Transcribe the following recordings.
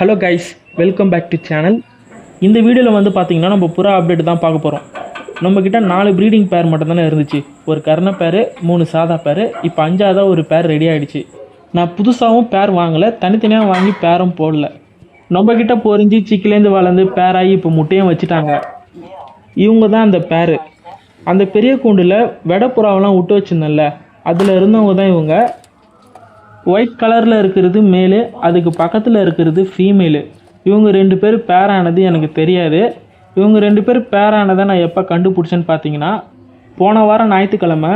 Hello guys welcome back to channel இந்த வீடியோவில் வந்து பார்த்தீங்கன்னா நம்ம புறா அப்டேட் தான் பார்க்க போகிறோம் நம்மக்கிட்ட நாலு ப்ரீடிங் பேர் மட்டும் தானே இருந்துச்சு. ஒரு கர்ண பேர் மூணு சாதா பேர் இப்போ அஞ்சாவதாக ஒரு பேர் ரெடி ஆகிடுச்சு நான் புதுசாகவும் பேர் வாங்கலை. தனித்தனியாக வாங்கி பேரும் போடல. நம்மக்கிட்ட பொறிஞ்சு சிக்கிலேருந்து வளர்ந்து பேராகி இப்போ முட்டையும் வச்சுட்டாங்க. இவங்க தான் அந்த பேர் அந்த பெரிய கூண்டில் வெடப்புறாவெல்லாம் விட்டு வச்சிருந்தேன்ல. அதில் இருந்தவங்க தான் இவங்க. ஒயிட் கலரில் இருக்கிறது மேலு அதுக்கு பக்கத்தில் இருக்கிறது ஃபீமேலு இவங்க ரெண்டு பேர் பேரானது எனக்கு தெரியாது. இவங்க ரெண்டு பேர் பேரானதை நான் எப்போ கண்டுபிடிச்சேன்னு பார்த்தீங்கன்னா போன வாரம் ஞாயிற்றுக்கிழமை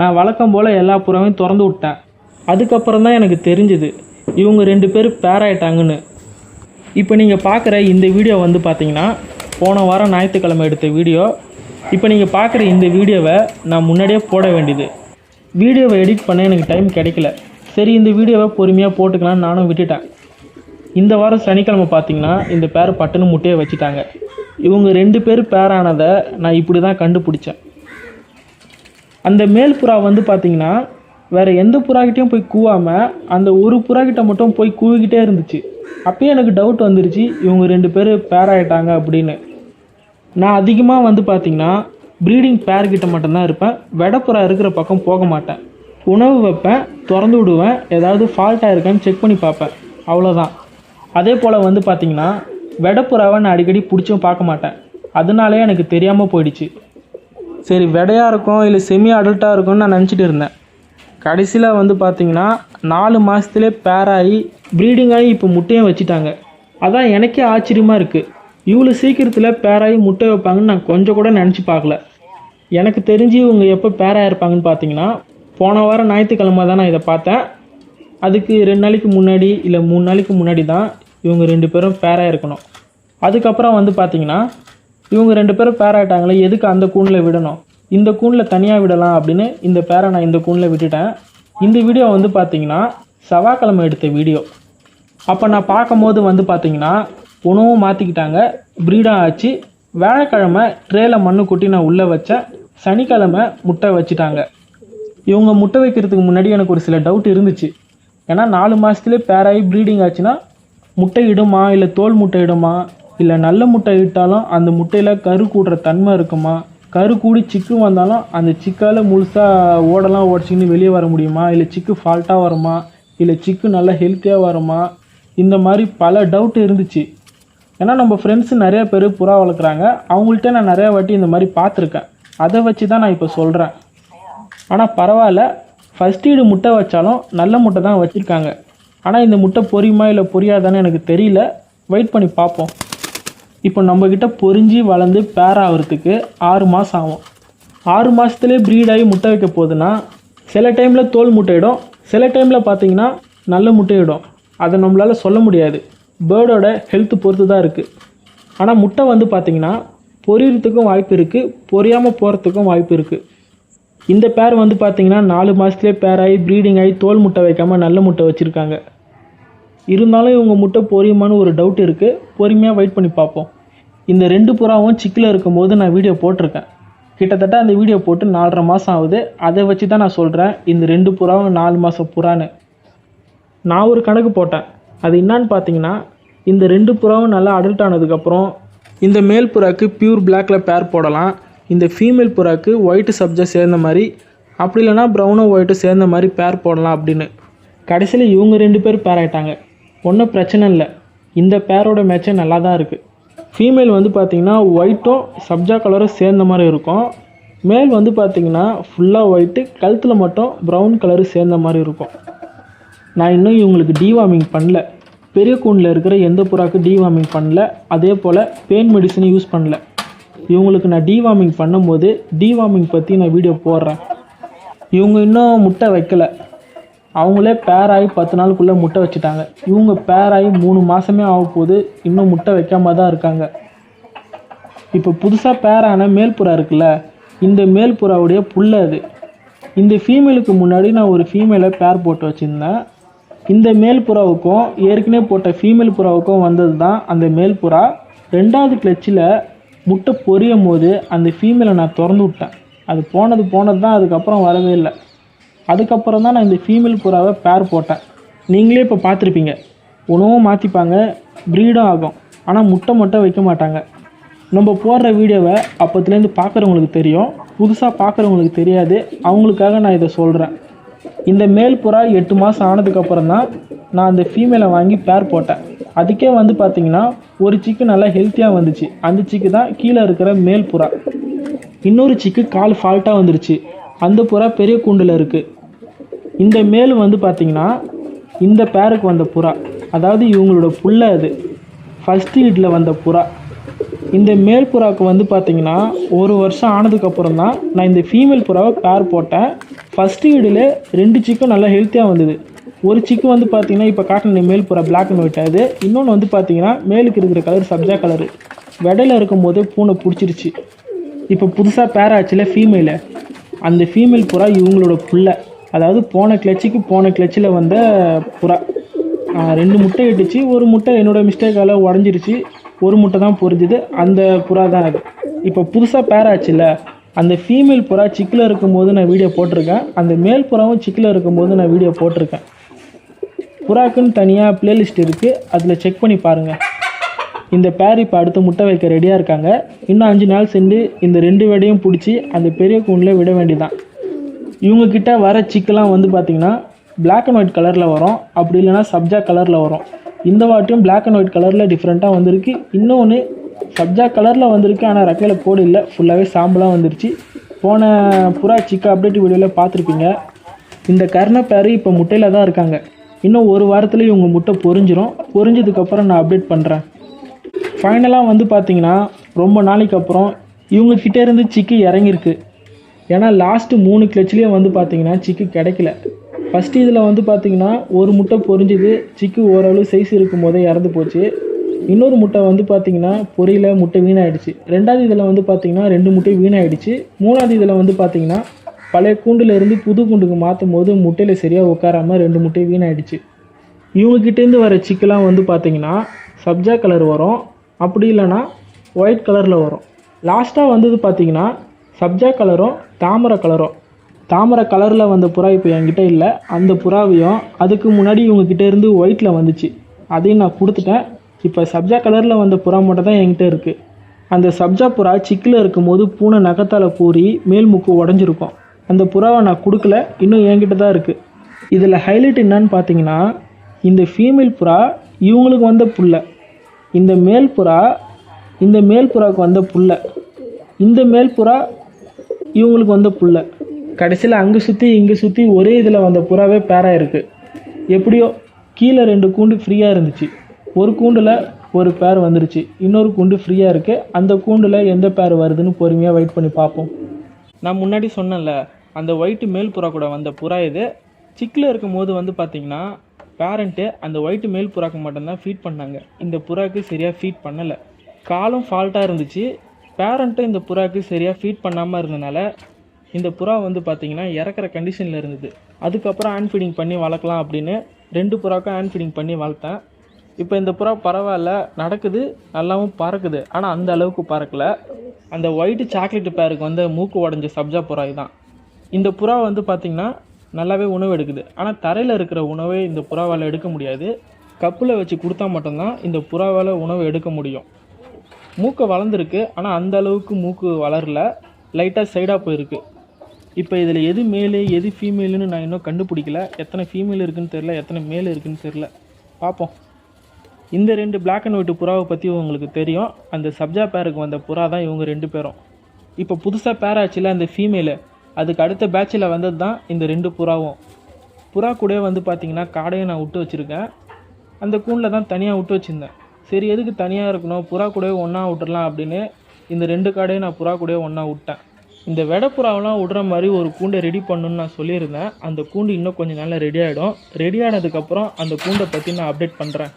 நான் வழக்கம் போல் எல்லா புறமையும் திறந்து விட்டேன். அதுக்கப்புறம் தான் எனக்கு தெரிஞ்சுது இவங்க ரெண்டு பேர் பேராயிட்டாங்கன்னு இப்போ நீங்கள் பார்க்குற இந்த வீடியோ வந்து பார்த்தீங்கன்னா போன வாரம் ஞாயிற்றுக்கிழமை எடுத்த வீடியோ. இப்போ நீங்கள் பார்க்குற இந்த வீடியோவை நான் முன்னாடியே போட வேண்டியது. வீடியோவை எடிட் பண்ண எனக்கு டைம் கிடைக்கல. சரி இந்த வீடியோவை பொறுமையாக போட்டுக்கலாம்னு நானும் விட்டுட்டேன். இந்த வாரம் சனிக்கிழமை பார்த்தீங்கன்னா இந்த பேர் பட்டுன்னு முட்டையை வச்சுட்டாங்க. இவங்க ரெண்டு பேர் பேரானதை நான் இப்படி தான் கண்டுபிடிச்சேன். அந்த மேல் புறா வந்து பார்த்தீங்கன்னா வேறு எந்த புறாக்கிட்டையும் போய் கூவாமல் அந்த ஒரு புறாக்கிட்ட மட்டும் போய் கூவிக்கிட்டே இருந்துச்சு. அப்போயே எனக்கு டவுட் வந்துருச்சு இவங்க ரெண்டு பேர் பேராயிட்டாங்க அப்படின்னு. நான் அதிகமாக வந்து பார்த்திங்கன்னா ப்ரீடிங் பேர்கிட்ட மட்டும்தான் இருப்பேன். வெடப்புறா இருக்கிற பக்கம் போக மாட்டேன். உணவு வைப்பேன் திறந்து விடுவேன். ஏதாவது ஃபால்ட்டாக இருக்கான்னு செக் பண்ணி பார்ப்பேன். அவ்வளோதான் அதே போல் வந்து பார்த்தீங்கன்னா வெடப்புறாவை நான் அடிக்கடி பிடிச்சும் பார்க்க மாட்டேன். அதனாலே எனக்கு தெரியாமல் போயிடுச்சு. சரி விடையாக இருக்கும் இல்லை செமி அடல்ட்டாக இருக்கும்னு நான் நினச்சிட்டு இருந்தேன். கடைசியில் வந்து பார்த்தீங்கன்னா நாலு மாதத்துலேயே பேராகி ப்ரீடிங்காகி இப்போ முட்டையும் வச்சுட்டாங்க. அதான் எனக்கே ஆச்சரியமாக இருக்குது இவ்வளோ சீக்கிரத்தில் பேராகி முட்டை வைப்பாங்கன்னு நான் கொஞ்சம் கூட நினச்சி பார்க்கல. எனக்கு தெரிஞ்சு இவங்க எப்போ பேராக இருப்பாங்கன்னு பார்த்தீங்கன்னா போன வாரம் ஞாயிற்றுக்கிழமை தான் நான் இதை பார்த்தேன். அதுக்கு ரெண்டு நாளைக்கு முன்னாடி இல்லை மூணு நாளைக்கு முன்னாடி தான் இவங்க ரெண்டு பேரும் பேராக இருக்கணும். அதுக்கப்புறம் வந்து பார்த்தீங்கன்னா இவங்க ரெண்டு பேரும் பேராயிட்டாங்களே எதுக்கு அந்த கூண்டில் விடணும்? இந்த கூண்டில் தனியாக விடலாம் அப்படின்னு இந்த பேரை நான் இந்த கூண்டில் விட்டுட்டேன். இந்த வீடியோ வந்து பார்த்தீங்கன்னா செவ்வாய்க்கிழமை எடுத்த வீடியோ அப்போ நான் பார்க்கும்போது வந்து பார்த்தீங்கன்னா உணவும் மாற்றிக்கிட்டாங்க ப்ரீடாக ஆச்சு. வியாழக்கிழமை ட்ரேல மண்ணு கொட்டி நான் உள்ளே வச்சேன். சனிக்கிழமை முட்டை வச்சுட்டாங்க. இவங்க முட்டை வைக்கிறதுக்கு முன்னாடி எனக்கு ஒரு சில டவுட் இருந்துச்சு. ஏன்னா நாலு மாதத்துலேயே பேராகி ப்ரீடிங் ஆச்சுன்னா முட்டை இடுமா? இல்லை தோல் முட்டை இடுமா? இல்லை நல்ல முட்டை இட்டாலும் அந்த முட்டையில் கரு கூடுற தன்மை இருக்குமா? கரு கூடி சிக்கு வந்தாலும் அந்த சிக்கால் முழுசாக ஓடலாம் ஓடிச்சின்னு வெளியே வர முடியுமா? இல்லை சிக்கு ஃபால்ட்டாக வருமா? இல்லை சிக்கு நல்லா ஹெல்த்தியாக வருமா? இந்த மாதிரி பல டவுட் இருந்துச்சு. ஏன்னா நம்ம ஃப்ரெண்ட்ஸ் நிறைய பேர் புறா வளர்க்குறாங்க. அவங்கள்ட்ட நான் நிறையா வாட்டி இந்த மாதிரி பார்த்துருக்கேன். அதை வச்சு தான் நான் இப்போ சொல்கிறேன் ஆனால் பரவாயில்ல. ஃபஸ்ட் ஈடு முட்டை வச்சாலும் நல்ல முட்டை தான் வச்சுருக்காங்க. ஆனால் இந்த முட்டை பொரியுமா இல்லை பொரியாதான்னு எனக்கு தெரியல. வெயிட் பண்ணி பார்ப்போம். இப்போ நம்மக்கிட்ட பொரிஞ்சு வளர்ந்து பேர் ஆகிறதுக்கு ஆறு மாதம் ஆகும். ஆறு மாதத்துலேயே ப்ரீடாகி முட்டை வைக்க போகுதுன்னா சில டைமில் தோல் முட்டையிடும். சில டைமில் பார்த்தீங்கன்னா நல்ல முட்டையிடும். அதை நம்மளால் சொல்ல முடியாது. பேர்டோட ஹெல்த்து பொறுத்து தான் இருக்குது ஆனால் முட்டை வந்து பார்த்திங்கன்னா பொரியறதுக்கும் வாய்ப்பு இருக்குது பொரியாமல் போகிறதுக்கும் வாய்ப்பு இருக்குது இந்த பேர் வந்து பார்த்திங்கன்னா நாலு மாதத்துலேயே பேராகி ப்ரீடிங் ஆகி தோல் முட்டை வைக்காமல் நல்ல முட்டை வச்சுருக்காங்க. இருந்தாலும் இவங்க முட்டை பொரியுமான்னு ஒரு டவுட் இருக்குது பொறுமையாக வெயிட் பண்ணி பார்ப்போம். இந்த ரெண்டு புறாவும் சிக்கில் இருக்கும்போது நான் வீடியோ போட்டிருக்கேன். கிட்டத்தட்ட அந்த வீடியோ போட்டு நாலரை மாதம் ஆகுது. அதை வச்சு தான் நான் சொல்கிறேன் இந்த ரெண்டு புறாவும் நாலு மாதம் புறான்னு. நான் ஒரு கணக்கு போட்டேன். அது என்னான்னு பார்த்தீங்கன்னா இந்த ரெண்டு புறாவும் நல்லா அடல்ட் ஆனதுக்கப்புறம் இந்த மேல் புறாக்கு பியூர் பிளாக்கில் பேர் போடலாம். இந்த ஃபீமேல் புறாக்கு ஒயிட்டு சப்ஜா சேர்ந்த மாதிரி அப்படி இல்லைன்னா ப்ரௌனும் ஒயிட்டும் சேர்ந்த மாதிரி பேர் போடலாம் அப்படின்னு. கடைசியில் இவங்க ரெண்டு பேர் பேர் ஆகிட்டாங்க ஒன்றும் பிரச்சனை இல்லை. இந்த பேரோட மேட்சே நல்லா தான் இருக்குது ஃபீமேல் வந்து பார்த்திங்கன்னா ஒயிட்டும் சப்ஜா கலரும் சேர்ந்த மாதிரி இருக்கும். மேல் வந்து பார்த்திங்கன்னா ஃபுல்லாக ஒயிட்டு கழுத்தில் மட்டும் ப்ரௌன் கலரு சேர்ந்த மாதிரி இருக்கும். நான் இன்னும் இவங்களுக்கு டிவார்மிங் பண்ணல. பெரிய கூண்டில் இருக்கிற எந்த புறாக்கு டிவார்மிங் பண்ணல. அதே போல் பெயின் மெடிசனும் யூஸ் பண்ணல. இவங்களுக்கு நான் டிவார்மிங் பண்ணும்போது டிவார்மிங் பற்றி நான் வீடியோ போடுறேன். இவங்க இன்னும் முட்டை வைக்கல. அவங்களே பேராகி பத்து நாளுக்குள்ளே முட்டை வச்சுட்டாங்க. இவங்க பேராகி மூணு மாதமே ஆக போகுது. இன்னும் முட்டை வைக்காமல் தான் இருக்காங்க. இப்போ புதுசாக பேரான மேல்புறா இருக்குல்ல இந்த மேல்புறாவுடைய புள்ள அது. இந்த ஃபீமேலுக்கு முன்னாடி நான் ஒரு ஃபீமேலை பேர் போட்டு வச்சுருந்தேன். இந்த மேல் புறாவுக்கும் ஏற்கனவே போட்ட ஃபீமேல் புறாவுக்கும் வந்தது தான் அந்த மேல் புறா ரெண்டாவது கிளச்சில் முட்டை பொரியும் போது அந்த ஃபீமேலை நான் திறந்து விட்டேன். அது போனது போனது தான் அதுக்கப்புறம் வரவே இல்லை. அதுக்கப்புறம் தான் நான் இந்த ஃபீமேல் புறாவை பேர் போட்டேன். நீங்களே இப்போ பார்த்துருப்பீங்க. உணவும் மாற்றிப்பாங்க ப்ரீடும் ஆகும். ஆனால் முட்டை மட்டும் வைக்க மாட்டாங்க. நம்ம போடுற வீடியோவை அப்போத்துலேருந்து பார்க்குறவங்களுக்கு தெரியும். புதுசாக பார்க்குறவங்களுக்கு தெரியாது. அவங்களுக்காக நான் இதை சொல்கிறேன் இந்த மேல் புறா எட்டு மாதம் ஆனதுக்கப்புறம் தான் நான் அந்த ஃபீமேலை வாங்கி பேர் போட்டேன். அதுக்கே வந்து பார்த்தீங்கன்னா ஒரு சிக்கு நல்லா ஹெல்த்தியாக வந்துச்சு. அந்த சிக்கு தான் கீழே இருக்கிற மேல் புறா. இன்னொரு சிக்கு கால் ஃபால்ட்டாக வந்துருச்சு. அந்த புறா பெரிய கூண்டில் இருக்குது இந்த மேல் வந்து பார்த்தீங்கன்னா இந்த பேருக்கு வந்த புறா. அதாவது இவங்களோட புள்ள அது. ஃபஸ்ட் ஈட்டில் வந்த புறா. இந்த மேல் புறாவுக்கு வந்து பார்த்தீங்கன்னா ஒரு வருஷம் ஆனதுக்கப்புறம் தான் நான் இந்த ஃபீமேல் புறாவை பேர் போட்டேன். ஃபஸ்ட் ஈடில் ரெண்டு சிக்கும் நல்லா ஹெல்த்தியாக வந்தது. ஒரு சிக்கு வந்து பார்த்தீங்கன்னா இப்போ காட்டின மேல் புறா பிளாக் அண்ட் ஒயிட் அது இன்னொன்று வந்து பார்த்தீங்கன்னா மேலுக்கு இருக்கிற கலர் சப்ஜா கலரு விடையில இருக்கும்போது பூனை பிடிச்சிருச்சு. இப்போ புதுசாக பேர் ஆச்சுல ஃபீமேலு அந்த ஃபீமேல் புறா இவங்களோட புள்ள. அதாவது போன கிளச்சிக்கு போன கிளச்சில் வந்த புறா. ரெண்டு முட்டை இட்டுச்சு. ஒரு முட்டை என்னோட மிஸ்டேக்கால் உடஞ்சிருச்சு. ஒரு முட்டை தான் பொறிஞ்சுது அந்த புறா தான் அது. இப்போ புதுசாக பேர் அந்த ஃபீமேல் புறா சிக்கில் இருக்கும்போது நான் வீடியோ போட்டிருக்கேன். அந்த மேல் புறாவும் சிக்கில் இருக்கும்போது நான் வீடியோ போட்டிருக்கேன். புறாக்குன்னு தனியாக பிளேலிஸ்ட் இருக்குது அதில் செக் பண்ணி பாருங்கள் இந்த பேர் இப்போ அடுத்து முட்டை வைக்க ரெடியாக இருக்காங்க. இன்னும் அஞ்சு நாள் சென்று இந்த ரெண்டு விடையும் பிடிச்சி அந்த பெரிய கூண்டில் விட வேண்டியதான் இவங்கக்கிட்ட வர சிக்கெல்லாம் வந்து பார்த்திங்கன்னா பிளாக் அண்ட் ஒயிட் கலரில் வரும். அப்படி இல்லைனா சப்ஜா கலரில் வரும். இந்த வாட்டியும் பிளாக் அண்ட் ஒயிட் கலரில் டிஃப்ரெண்ட்டாக வந்திருக்கு. இன்னொன்று சப்ஜா கலரில் வந்திருக்கு. ஆனால் ரெக்கையில் கோடு இல்லை. ஃபுல்லாகவே சாம்பலாக வந்துருச்சு. போன புறா சிக்கா அப்டேட் வீடியோவில் பார்த்துருப்பீங்க. இந்த கர்ண பேர் இப்போ முட்டையில் தான் இருக்காங்க. இன்னும் ஒரு வாரத்தில் இவங்க முட்டை பொறிஞ்சிரும் பொரிஞ்சதுக்கப்புறம் நான் அப்டேட் பண்ணுறேன் ஃபைனலாக வந்து பார்த்தீங்கன்னா ரொம்ப நாளைக்கு அப்புறம் இவங்க இருந்து சிக்கு இறங்கியிருக்கு. ஏன்னா லாஸ்ட்டு மூணு கிளச்சிலையும் வந்து பார்த்தீங்கன்னா சிக்கு கிடைக்கல. ஃபஸ்ட்டு இதில் வந்து பார்த்தீங்கன்னா ஒரு முட்டை பொரிஞ்சுது சிக்கு ஓரளவு சைஸ் இருக்கும் போதே இறந்து போச்சு. இன்னொரு முட்டை வந்து பார்த்திங்கன்னா பொரியல முட்டை வீணாயிடுச்சு. ரெண்டாவது இதில் வந்து பார்த்தீங்கன்னா ரெண்டு முட்டை வீணாயிடுச்சு. மூணாவது இதில் வந்து பார்த்திங்கன்னா பழைய கூண்டுலேருந்து புது கூண்டுக்கு மாற்றும் போது முட்டையில் சரியாக உட்காராமல் ரெண்டு முட்டை வீணாயிடுச்சு. இவங்ககிட்டேருந்து வர சிக்கெல்லாம் வந்து பார்த்தீங்கன்னா சப்ஜா கலர் வரும். அப்படி இல்லைன்னா ஒயிட் கலரில் வரும். லாஸ்ட்டாக வந்தது பார்த்தீங்கன்னா சப்ஜா கலரும் தாமரை கலரும் தாமரை கலரில் வந்த புறா இப்போ என்கிட்ட இல்லை. அந்த புறாவையும் அதுக்கு முன்னாடி இவங்ககிட்ட இருந்து ஒயிட்டில் வந்துச்சு. அதையும் நான் கொடுத்துட்டேன். இப்போ சப்ஜா கலரில் வந்த புறா மட்டும் தான் என்கிட்ட இருக்குது அந்த சப்ஜா புறா சிக்கில் இருக்கும்போது பூனை நகத்தால் பூரி மேல் மூக்கு உடஞ்சிருக்கும். அந்த புறாவை நான் கொடுக்கல இன்னும் என்கிட்ட தான் இருக்குது இதில் ஹைலைட் என்னன்னு பார்த்தீங்கன்னா இந்த ஃபீமேல் புறா இவங்களுக்கு வந்த புள்ளை. இந்த மேல் புறா இந்த மேல் புறாவுக்கு வந்த புள்ளை. இந்த மேல் புறா இவங்களுக்கு வந்த புள்ள. கடைசியில் அங்கே சுற்றி இங்கே சுற்றி ஒரே இதில் வந்த புறாவே பேராக இருக்குது எப்படியோ கீழே ரெண்டு கூண்டு ஃப்ரீயாக இருந்துச்சு. ஒரு கூண்டில் ஒரு பேர் வந்துருச்சு. இன்னொரு கூண்டு ஃப்ரீயாக இருக்குது அந்த கூண்டில் எந்த பேர் வருதுன்னு பொறுமையாக வெயிட் பண்ணி பார்ப்போம். நான் முன்னாடி சொன்னேன்ல அந்த ஒயிட்டு மேல் புறா கூட வந்த புறா இது. சிக்கில் இருக்கும்போது வந்து பார்த்தீங்கன்னா பேரண்ட்டு அந்த ஒயிட்டு மேல் புறாக்கு மட்டும்தான் ஃபீட் பண்ணாங்க. இந்த புறாக்கு சரியாக ஃபீட் பண்ணலை. காலம் ஃபால்ட்டாக இருந்துச்சு. பேரண்ட்டும் இந்த புறாக்கு சரியாக ஃபீட் பண்ணாமல் இருந்தனால இந்த புறா வந்து பார்த்திங்கன்னா இறக்குற கண்டிஷனில் இருந்தது. அதுக்கப்புறம் ஹேண்ட் ஃபீடிங் பண்ணி வளர்க்கலாம் அப்படின்னு ரெண்டு புறாக்கும் ஹேண்ட் ஃபீடிங் பண்ணி வளர்த்தேன். இப்போ இந்த புறா பரவாயில்ல நடக்குது நல்லாவும் பறக்குது. ஆனால் அந்த அளவுக்கு பறக்கலை. அந்த ஒயிட்டு சாக்லேட்டு பேருக்கு வந்து மூக்கு உடஞ்ச சப்ஜா புறா தான் இந்த புறா வந்து பார்த்திங்கன்னா நல்லாவே உணவு எடுக்குது. ஆனால் தரையில் இருக்கிற உணவை இந்த புறாவால் எடுக்க முடியாது. கப்பில் வச்சு கொடுத்தா மட்டும்தான் இந்த புறாவால் உணவு எடுக்க முடியும். மூக்கை வளர்ந்துருக்கு. ஆனால் அந்த அளவுக்கு மூக்கு வளரல. லைட்டாக சைடாக போயிருக்கு. இப்போ இதில் எது மேலு எது ஃபீமேலுன்னு நான் இன்னும் கண்டுபிடிக்கல. எத்தனை ஃபீமேல் இருக்குன்னு தெரில எத்தனை மேல் இருக்குன்னு தெரில பார்ப்போம் இந்த ரெண்டு பிளாக் அண்ட் ஒயிட் புறாவை பற்றி உங்களுக்கு தெரியும். அந்த சப்ஜா பேருக்கு வந்த புறா தான் இவங்க ரெண்டு பேரும். இப்போ புதுசாக பேர் அந்த ஃபீமேலு அதுக்கு அடுத்த பேட்சில் வந்தது தான் இந்த ரெண்டு புறாவும். புறா கூட வந்து பார்த்திங்கன்னா காடையை நான் விட்டு வச்சுருக்கேன். அந்த கூண்டில் தான் தனியாக விட்டு வச்சுருந்தேன். சரி எதுக்கு தனியாக இருக்கணும்? புறா கூட ஒன்றா விட்டுடலாம் அப்படின்னு இந்த ரெண்டு காடையும் நான் புறா கூட ஒன்றா விட்டேன். இந்த வெடை புறாவெல்லாம் விடுற மாதிரி ஒரு கூண்டை ரெடி பண்ணுன்னு நான் சொல்லியிருந்தேன். அந்த கூண்டு இன்னும் கொஞ்சம் நாளில் ரெடி ஆகிடும் ரெடி ஆனதுக்கப்புறம் அந்த கூண்டை பற்றி நான் அப்டேட் பண்ணுறேன்